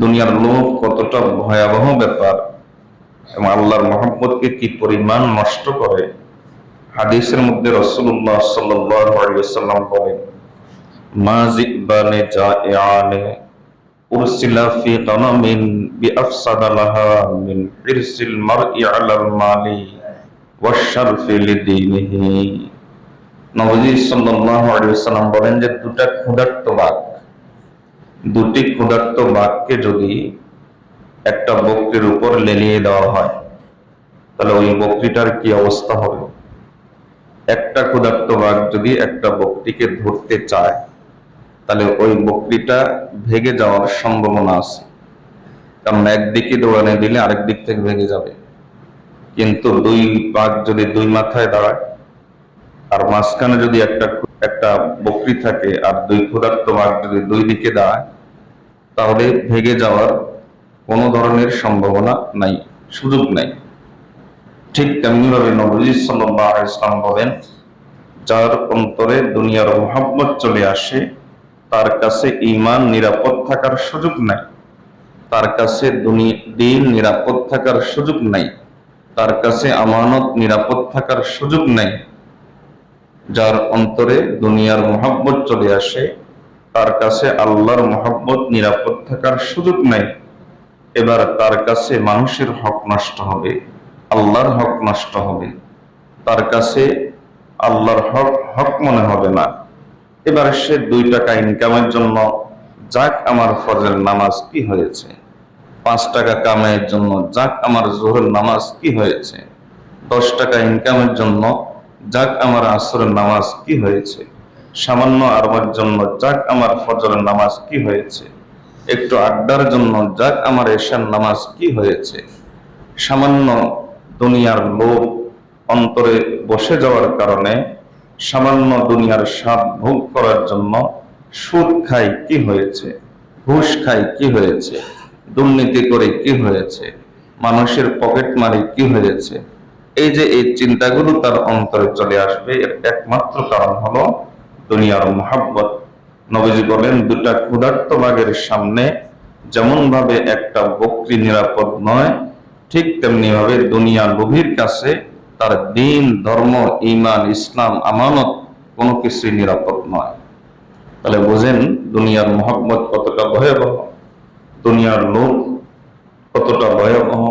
দুনিয়ার লোভ কতটা ভয়াবহ ব্যাপার এবং আল্লাহর মোহাম্মদকে কি পরিমাণ নষ্ট করে? হাদিসের মধ্যে রসুল্লাহ সাল্লাম বলেন, মা জিবানে জায়ানে উরসিলা ফি মিন হিরসিল মারই আলাল মালি ওয়াশারফি লিদীনিহি। নবজি সাল্লাল্লাহু আলাইহি ওয়াসাল্লাম বলেন যে দুটা ক্ষুধার্ত বাঘ দুটি ক্ষুধার্ত বাঘকে যদি একটা বকরির উপর লেলিয়ে দেওয়া হয়, তাহলে ওই বকরিটার কি অবস্থা হবে? একটা ক্ষুধার্ত বাঘ যদি একটা বকরিকে ধরতে চায়, তাহলে ওই বকরিটা ভেঙে যাওয়ার সম্ভাবনা আছে। কারণ একদিকে দৌড়ানে দিলে আরেক দিক থেকে ভেঙে যাবে। কিন্তু দুই বাঘ যদি দুই মাথায় দাঁড়ায় আর মাঝখানে যদি একটা একটা বকরি থাকে আর দুই ক্ষুধার্ত বাঘ যদি দুই দিকে দাঁড়ায় তাহলে ভেগে যাওয়ার কোনো ধরনের সম্ভাবনা নাই, সুযোগ নাই। ঠিক তেমনিভাবে নবজি সাল্লাহ বলেন, যার অন্তরে দুনিয়ার মোহাম্মত চলে আসে, তার কাছে ইমান নিরাপদ থাকার সুযোগ নাই, তার কাছে দুনি- নিরাপদ থাকার সুযোগ নাই, তার কাছে আমানত নিরাপদ থাকার সুযোগ নাই, যার অন্তরে দুনিয়ার মোহাব্বত চলে আসে তার কাছে আল্লাহর মোহাব্বত, নিরাপদ থাকার সুযোগ নাই। এবার তার কাছে মানুষের হক নষ্ট হবে, আল্লাহর হক নষ্ট হবে। তার কাছে আল্লাহর হক হক মনে হবে না। এবার সে দুই টাকা ইনকামের জন্য, যাক আমার ফজর নামাজ কি হয়েছে। পাঁচ টাকা কামাইয়ের জন্য, যাক আমার জোহরের নামাজ কি হয়েছে। দশ টাকা ইনকামের জন্য, যাক আমার আসরের নামাজ কি হয়েছে। সামান্য আরবার জন্য যাক আমার ফজরের নামাজ কি হয়েছে। একটু আড্ডার জন্য যাক আমার এশার নামাজ কি হয়েছে। সামান্য দুনিয়ার লোভ অন্তরে বসে যাওয়ার কারণে সামান্য দুনিয়ার স্বাদ ভোগ করার জন্য সুদ খাই কি হয়েছে, ঘুষ খাই কি হয়েছে, দুর্নীতি করে কি হয়েছে, মানুষের পকেট মারি কি হয়েছে। এই যে এই চিন্তাগুলো তার অন্তরে চলে আসবে, এর একমাত্র কারণ হলো দুনিয়ার মোহাব্বত। নবীজি বলেন, দুটা ক্ষুধার্ত বাঘের সামনে যেমন ভাবে একটা বকরি নিরাপদ নয়, ঠিক তেমনি ভাবে দুনিয়া লোভীর কাছে তার দিন, ধর্ম ইমান ইসলাম, আমানত কোনো কিছুই নিরাপদ নয়। তাহলে বোঝেন, দুনিয়ার মোহাম্মত কতটা ভয়াবহ, দুনিয়ার লোভ কতটা ভয়াবহ